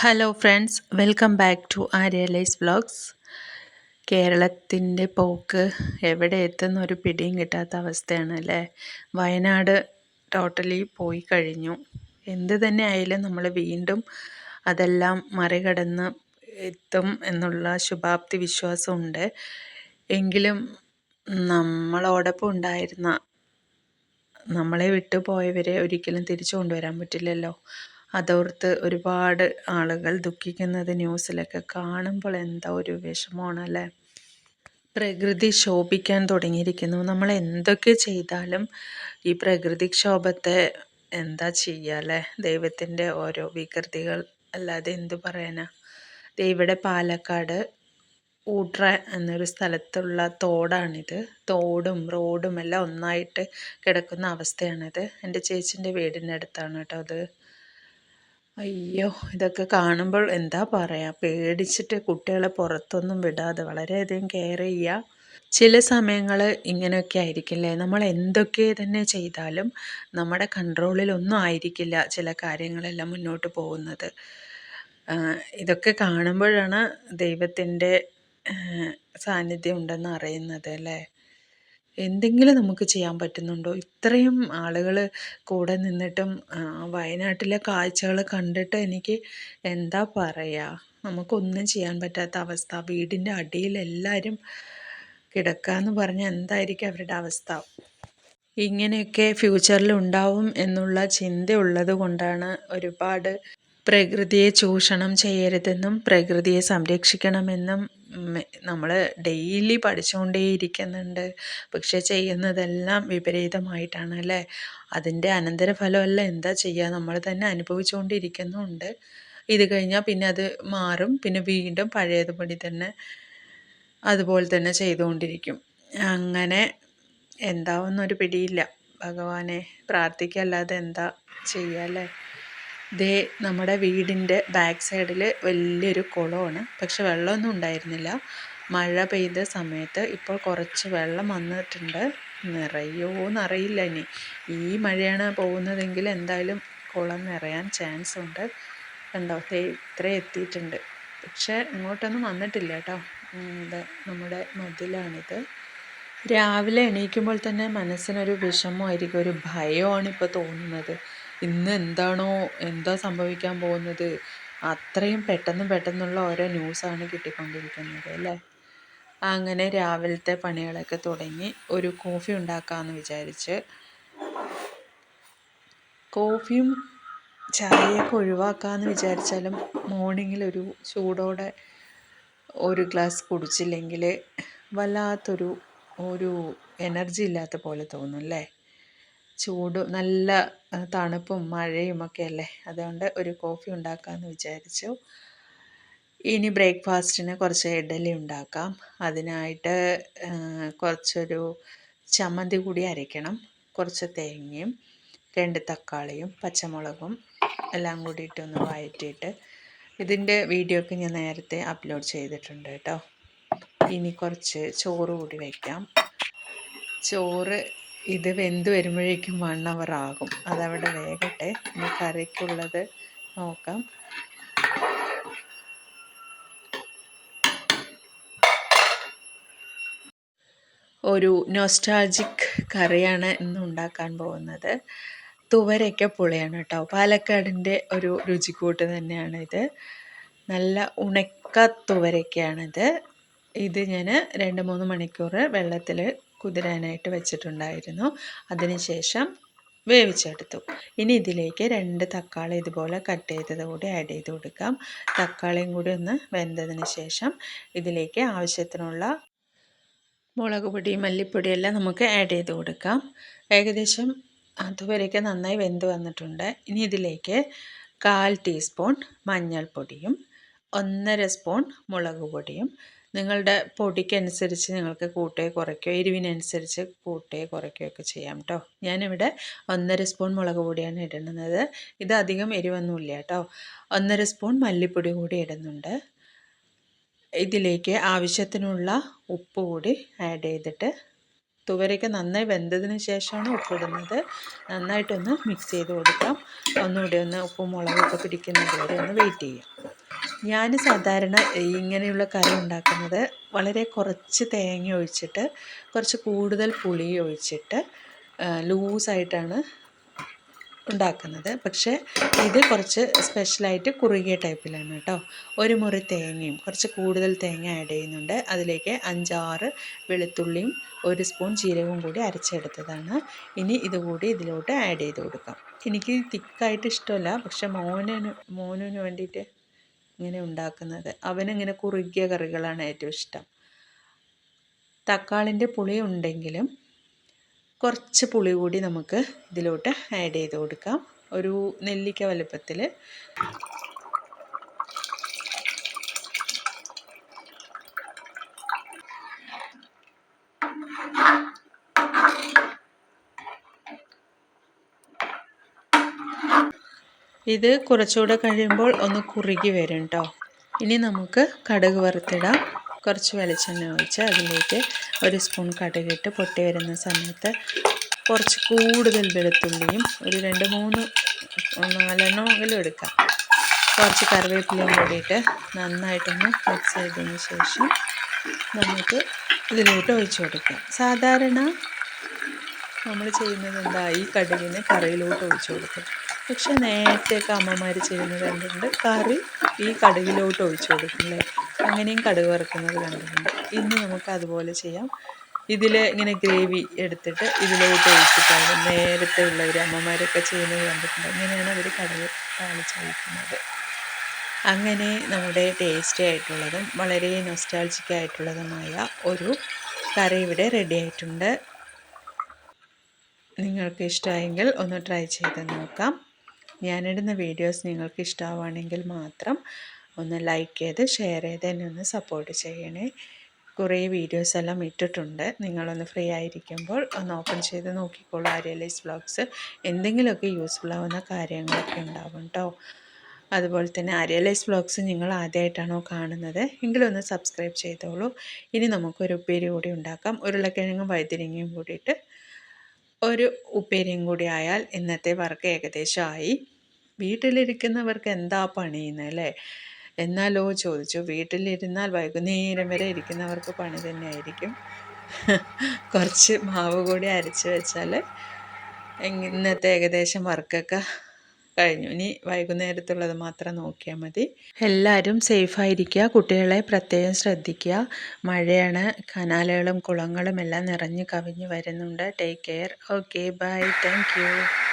Hello friends welcome back to Aryalise vlogs കേരളത്തിന്റെ പോക്ക് എവിടെ എത്തുന്ന ഒരു പിടിയും കിട്ടാത്ത അവസ്ഥയാണ് അല്ലേ? വയനാട് ടോട്ടലി പോയി കഴിഞ്ഞു. എന്ത് തന്നെ ആയാലും നമ്മൾ വീണ്ടും അതെല്ലാം മറികടന്ന് എത്തും എന്നുള്ള ശുഭാപ്തി വിശ്വാസമുണ്ട്. എങ്കിലും നമ്മളോടൊപ്പം ഉണ്ടായിരുന്ന നമ്മളെ വിട്ടുപോയവരെ ഒരിക്കലും തിരിച്ചു കൊണ്ടുവരാൻ പറ്റില്ലല്ലോ. അതോർത്ത് ഒരുപാട് ആളുകൾ ദുഃഖിക്കുന്നത് ന്യൂസിലൊക്കെ കാണുമ്പോൾ എന്താ ഒരു വിഷമമാണല്ലേ? പ്രകൃതി ശോഭിക്കാൻ തുടങ്ങിയിരിക്കുന്നു. നമ്മൾ എന്തൊക്കെ ചെയ്താലും ഈ പ്രകൃതിക്ഷോഭത്തെ എന്താ ചെയ്യുക ദൈവത്തിന്റെ ഓരോ വികൃതികൾ അല്ലാതെ എന്തു പറയാനാ? ഇവിടെ പാലക്കാട് ഊട്ര എന്നൊരു സ്ഥലത്തുള്ള തോടാണിത്. തോടും റോഡും എല്ലാം ഒന്നായിട്ട് കിടക്കുന്ന അവസ്ഥയാണിത്. എന്റെ ചേച്ചിന്റെ വീടിന്റെ അടുത്താണ് കേട്ടോ അത്. അയ്യോ ഇതൊക്കെ കാണുമ്പോൾ എന്താ പറയാ? പേടിച്ചിട്ട് കുട്ടികളെ പുറത്തൊന്നും വിടാതെ വളരെയധികം കെയർ ചെയ്യുക ചില സമയങ്ങൾ ഇങ്ങനെയൊക്കെ ആയിരിക്കില്ലേ? നമ്മൾ എന്തൊക്കെ തന്നെ ചെയ്താലും നമ്മുടെ കൺട്രോളിലൊന്നും ആയിരിക്കില്ല ചില കാര്യങ്ങളെല്ലാം മുന്നോട്ട് പോകുന്നത്. ഇതൊക്കെ കാണുമ്പോഴാണ് ദൈവത്തിന്റെ സാന്നിധ്യം ഉണ്ടെന്ന് അറിയുന്നത് അല്ലേ? എന്തെങ്കിലും നമുക്ക് ചെയ്യാൻ പറ്റുന്നുണ്ടോ? ഇത്രയും ആളുകൾ കൂടെ നിന്നിട്ടും വയനാട്ടിലെ കാഴ്ചകൾ കണ്ടിട്ട് എനിക്ക് എന്താ പറയുക നമുക്കൊന്നും ചെയ്യാൻ പറ്റാത്ത അവസ്ഥ. വീടിന്റെ അടിയിൽ എല്ലാവരും കിടക്കുക എന്ന് പറഞ്ഞാൽ എന്തായിരിക്കും അവരുടെ അവസ്ഥ? ഇങ്ങനെയൊക്കെ ഫ്യൂച്ചറിൽ ഉണ്ടാവും എന്നുള്ള ചിന്ത ഉള്ളത് കൊണ്ടാണ് ഒരുപാട് പ്രകൃതിയെ ചൂഷണം ചെയ്യരുതെന്നും പ്രകൃതിയെ സംരക്ഷിക്കണമെന്നും നമ്മൾ ഡെയിലി പഠിച്ചുകൊണ്ടേയിരിക്കുന്നുണ്ട് പക്ഷെ ചെയ്യുന്നതെല്ലാം വിപരീതമായിട്ടാണ് അല്ലേ അതിന്റെ അനന്തരഫലമല്ല എന്താ ചെയ്യുക നമ്മൾ തന്നെ അനുഭവിച്ചുകൊണ്ടിരിക്കുന്നുണ്ട് ഇത് കഴിഞ്ഞാൽ പിന്നെ അത് മാറും. പിന്നെ വീണ്ടും പഴയതുപടി തന്നെ അതുപോലെ തന്നെ ചെയ്തുകൊണ്ടിരിക്കും. അങ്ങനെ എന്താവുന്നൊരു പിടിയില്ല. ഭഗവാനെ പ്രാർത്ഥിക്കുക അല്ലാതെ എന്താ ചെയ്യുക അല്ലേ? ദേ നമ്മുടെ വീടിന്റെ ബാക്ക് സൈഡിൽ വലിയൊരു കുളമാണ്. പക്ഷെ വെള്ളമൊന്നും ഉണ്ടായിരുന്നില്ല. മഴ പെയ്ത സമയത്ത് ഇപ്പോൾ കുറച്ച് വെള്ളം വന്നിട്ടുണ്ട്. നിറയോ എന്നറിയില്ല ഇനി. ഈ മഴയാണ് പോകുന്നതെങ്കിൽ എന്തായാലും കുളം നിറയാൻ ചാൻസ് ഉണ്ട്. കണ്ടോ ഇത്ര എത്തിയിട്ടുണ്ട്. പക്ഷേ ഇങ്ങോട്ടൊന്നും വന്നിട്ടില്ല കേട്ടോ. നമ്മുടെ മതിലാണിത്. രാവിലെ എണീക്കുമ്പോൾ തന്നെ മനസ്സിനൊരു വിഷമമായിരിക്കും ഒരു ഭയമാണ് ഇപ്പോൾ തോന്നുന്നത്. ഇന്ന് എന്താണോ എന്താ സംഭവിക്കാൻ പോകുന്നത് അത്രയും പെട്ടെന്ന് പെട്ടെന്നുള്ള ഓരോ ന്യൂസാണ് കിട്ടിക്കൊണ്ടിരിക്കുന്നത് അല്ലേ? അങ്ങനെ രാവിലത്തെ പണികളൊക്കെ തുടങ്ങി ഒരു കോഫി ഉണ്ടാക്കാമെന്ന് വിചാരിച്ച് കോഫിയും ചായയൊക്കെ ഒഴിവാക്കാമെന്ന് വിചാരിച്ചാലും മോർണിംഗിൽ ഒരു ചൂടോടെ ഒരു ഗ്ലാസ് കുടിച്ചില്ലെങ്കിൽ വല്ലാത്തൊരു ഒരു എനർജി ഇല്ലാത്ത പോലെ തോന്നും അല്ലേ? ചൂട് നല്ല തണുപ്പും മഴയും ഒക്കെ അല്ലേ? അതുകൊണ്ട് ഒരു കോഫി ഉണ്ടാക്കാമെന്ന് വിചാരിച്ചു. ഇനി ബ്രേക്ക്ഫാസ്റ്റിന് കുറച്ച് ഇഡലി ഉണ്ടാക്കാം. അതിനായിട്ട് കുറച്ചൊരു ചമ്മന്തി കൂടി അരയ്ക്കണം. കുറച്ച് തേങ്ങയും രണ്ട് തക്കാളിയും പച്ചമുളകും എല്ലാം കൂടിയിട്ടൊന്ന് വഴറ്റിയിട്ട് ഇതിന്റെ വീഡിയോ ഒക്കെ ഞാൻ നേരത്തെ അപ്ലോഡ് ചെയ്തിട്ടുണ്ട് കേട്ടോ. ഇനി കുറച്ച് ചോറ് കൂടി വയ്ക്കാം ചോറ് ഇത് വെന്ത് വരുമ്പോഴേക്കും വൺ അവർ ആകും. അതവിടെ വേകട്ടെ. ഇനി കറിക്കുള്ളത് നോക്കാം. ഒരു നോസ്റ്റാൾജിക് കറിയാണ് ഇന്ന് ഉണ്ടാക്കാൻ പോകുന്നത്. തുവരയ്ക്ക പുളിയാണ് കേട്ടോ. പാലക്കാടിന്റെ ഒരു രുചിക്കൂട്ട് തന്നെയാണ് ഇത്. നല്ല ഉണക്ക തുവരയ്ക്കാണിത് ഇത് ഞാൻ രണ്ട് മൂന്ന് മണിക്കൂർ വെള്ളത്തിൽ കുതിരാനായിട്ട് വെച്ചിട്ടുണ്ടായിരുന്നു. അതിനുശേഷം വേവിച്ചെടുത്തു. ഇനി ഇതിലേക്ക് രണ്ട് തക്കാളി ഇതുപോലെ കട്ട് ചെയ്തത് കൂടി ആഡ് ചെയ്ത് കൊടുക്കാം. തക്കാളിയും കൂടി ഒന്ന് വെന്തതിന് ശേഷം ഇതിലേക്ക് ആവശ്യത്തിനുള്ള മുളക് പൊടി മല്ലിപ്പൊടിയെല്ലാം നമുക്ക് ആഡ് ചെയ്ത് കൊടുക്കാം. ഏകദേശം അതുവരെയൊക്കെ നന്നായി വെന്ത് വന്നിട്ടുണ്ട്. ഇനി ഇതിലേക്ക് കാൽ ടീസ്പൂൺ മഞ്ഞൾപ്പൊടിയും ഒന്നര സ്പൂൺ മുളക് പൊടിയും നിങ്ങളുടെ പൊടിക്കനുസരിച്ച് നിങ്ങൾക്ക് കൂട്ടുകയോ കുറയ്ക്കുകയോ എരിവിനനുസരിച്ച് കൂട്ടുകയോ കുറയ്ക്കുകയോ ഒക്കെ ചെയ്യാം കേട്ടോ ഞാനിവിടെ ഒന്നര സ്പൂൺ മുളക് പൊടിയാണ് ഇടുന്നത്. ഇത് അധികം എരിവൊന്നുമില്ല കേട്ടോ ഒന്നര സ്പൂൺ മല്ലിപ്പൊടി കൂടി ഇടുന്നുണ്ട്. ഇതിലേക്ക് ആവശ്യത്തിനുള്ള ഉപ്പ് കൂടി ആഡ് ചെയ്തിട്ട് തുവരയ്ക്ക് നന്നായി വെന്തതിന് ശേഷമാണ് ഉപ്പിടുന്നത് നന്നായിട്ടൊന്ന് മിക്സ് ചെയ്ത് കൊടുക്കാം. ഒന്നുകൂടി ഒന്ന് ഉപ്പും മുളകൊക്കെ പിടിക്കുന്നത് വരെ ഒന്ന് വെയിറ്റ് ചെയ്യാം. ഞാൻ സാധാരണ ഇങ്ങനെയുള്ള കറി ഉണ്ടാക്കുന്നത് വളരെ കുറച്ച് തേങ്ങ ഒഴിച്ചിട്ട് കുറച്ച് കൂടുതൽ പുളി ഒഴിച്ചിട്ട് ലൂസായിട്ടാണ് ഉണ്ടാക്കുന്നത്. പക്ഷേ ഇത് കുറച്ച് സ്പെഷ്യലായിട്ട് കുറുകിയ ടൈപ്പിലാണ് കേട്ടോ. ഒരു മുറി തേങ്ങയും കുറച്ച് കൂടുതൽ തേങ്ങ ആഡ് ചെയ്യുന്നുണ്ട്. അതിലേക്ക് അഞ്ചാറ് വെളുത്തുള്ളിയും ഒരു സ്പൂൺ ജീരകവും കൂടി അരച്ചെടുത്തതാണ്. ഇനി ഇതുകൂടി ഇതിലോട്ട് ആഡ് ചെയ്ത് കൊടുക്കാം. എനിക്ക് തിക്കായിട്ട് ഇഷ്ടമല്ല. പക്ഷേ മോനു മോനുവിന് വേണ്ടിയിട്ട് ഇങ്ങനെ ഉണ്ടാക്കുന്നത്. അവനിങ്ങനെ കുറുകിയ കറികളാണ് ഏറ്റവും ഇഷ്ടം. തക്കാളിന്റെ പുളി ഉണ്ടെങ്കിലും കുറച്ച് പുളി കൂടി നമുക്ക് ഇതിലോട്ട് ആഡ് ചെയ്ത് കൊടുക്കാം. ഒരു നെല്ലിക്ക വലുപ്പത്തിൽ ഇത് കുറച്ചുകൂടെ കഴിയുമ്പോൾ ഒന്ന് കുറുകി വരും കേട്ടോ ഇനി നമുക്ക് കടുക് വറുത്തിടാം. കുറച്ച് വെളിച്ചെണ്ണ ഒഴിച്ച് അതിലേക്ക് ഒരു സ്പൂൺ കടുകിട്ട് പൊട്ടി വരുന്ന സമയത്ത് കുറച്ച് കൂടുതൽ വെളുത്തുള്ളിയും ഒരു രണ്ട് മൂന്ന് നാലെണ്ണമെങ്കിലും എടുക്കാം. കുറച്ച് കറിവേപ്പിലയും കൂടിയിട്ട് നന്നായിട്ടൊന്ന് മിക്സ് ചെയ്തതിന് ശേഷം നമുക്ക് ഇതിലോട്ട് ഒഴിച്ചു കൊടുക്കാം. സാധാരണ നമ്മൾ ചെയ്യുന്നത് എന്താ? ഈ കടുകിന് കറിയിലോട്ട് ഒഴിച്ചു കൊടുക്കും. പക്ഷെ നേരത്തെയൊക്കെ അമ്മമാർ ചെയ്യുന്നത് കണ്ടിട്ടുണ്ട്. കറി ഈ കടുകിലോട്ട് ഒഴിച്ചു കൊടുക്കില്ലേ അങ്ങനെയും കടുക് വറുക്കുന്നത് കണ്ടിട്ടുണ്ട്. ഇന്ന് നമുക്ക് അതുപോലെ ചെയ്യാം. ഇതിൽ ഇങ്ങനെ ഗ്രേവി എടുത്തിട്ട് ഇതിലോട്ട് ഒഴിച്ചിട്ടാണ് നേരത്തെ ഉള്ളവർ അമ്മമാരൊക്കെ ചെയ്യുന്നത് കണ്ടിട്ടുണ്ട്. അങ്ങനെയാണ് അവർ കടുക് താളിച്ചൊഴിക്കുന്നത്. അങ്ങനെ നമ്മുടെ ടേസ്റ്റി ആയിട്ടുള്ളതും വളരെ നൊസ്റ്റാൾജിക് ആയിട്ടുള്ളതുമായ ഒരു കറി ഇവിടെ റെഡി ആയിട്ടുണ്ട്. നിങ്ങൾക്ക് ഇഷ്ടമായെങ്കിൽ ഒന്ന് ട്രൈ ചെയ്ത് നോക്കാം. ഞാനിടുന്ന വീഡിയോസ് നിങ്ങൾക്ക് ഇഷ്ടമാവുകയാണെങ്കിൽ മാത്രം ഒന്ന് ലൈക്ക് ചെയ്ത് ഷെയർ ചെയ്ത് എന്നെ ഒന്ന് സപ്പോർട്ട് ചെയ്യണേ. കുറേ വീഡിയോസ് എല്ലാം ഇട്ടിട്ടുണ്ട്. നിങ്ങളൊന്ന് ഫ്രീ ആയിരിക്കുമ്പോൾ ഒന്ന് ഓപ്പൺ ചെയ്ത് നോക്കിക്കോളൂ. ആര്യലൈസ് വ്ളോഗ്സ് എന്തെങ്കിലുമൊക്കെ യൂസ്ഫുൾ ആവുന്ന കാര്യങ്ങളൊക്കെ ഉണ്ടാവും കേട്ടോ അതുപോലെ തന്നെ ആര്യലൈസ് വ്ളോഗ്സ് നിങ്ങൾ ആദ്യമായിട്ടാണോ കാണുന്നത് എങ്കിലൊന്ന് സബ്സ്ക്രൈബ് ചെയ്തോളൂ. ഇനി നമുക്കൊരു ഉപ്പേരി കൂടി ഉണ്ടാക്കാം. ഉരുളക്കിഴങ്ങും വൈദ്യരിങ്ങയും കൂടിയിട്ട് ഒരു ഉപ്പേരിയും കൂടി ആയാൽ ഇന്നത്തെ വർക്ക് ഏകദേശമായി വീട്ടിലിരിക്കുന്നവർക്ക് എന്താ പണിയുന്നത് അല്ലേ? എന്നാലോ ചോദിച്ചു. വീട്ടിലിരുന്നാൽ വൈകുന്നേരം വരെ ഇരിക്കുന്നവർക്ക് പണി തന്നെയായിരിക്കും. കുറച്ച് മാവ് കൂടി അരച്ച് വെച്ചാൽ ഇന്നത്തെ ഏകദേശം വർക്കൊക്കെ കഴിഞ്ഞു. ഇനി വൈകുന്നേരത്തുള്ളത് മാത്രം നോക്കിയാൽ മതി. എല്ലാവരും സേഫായിരിക്കുക. കുട്ടികളെ പ്രത്യേകം ശ്രദ്ധിക്കുക. മഴയാണ്. കനാലുകളും കുളങ്ങളും എല്ലാം നിറഞ്ഞു കവിഞ്ഞു വരുന്നുണ്ട്. Take care okay bye thank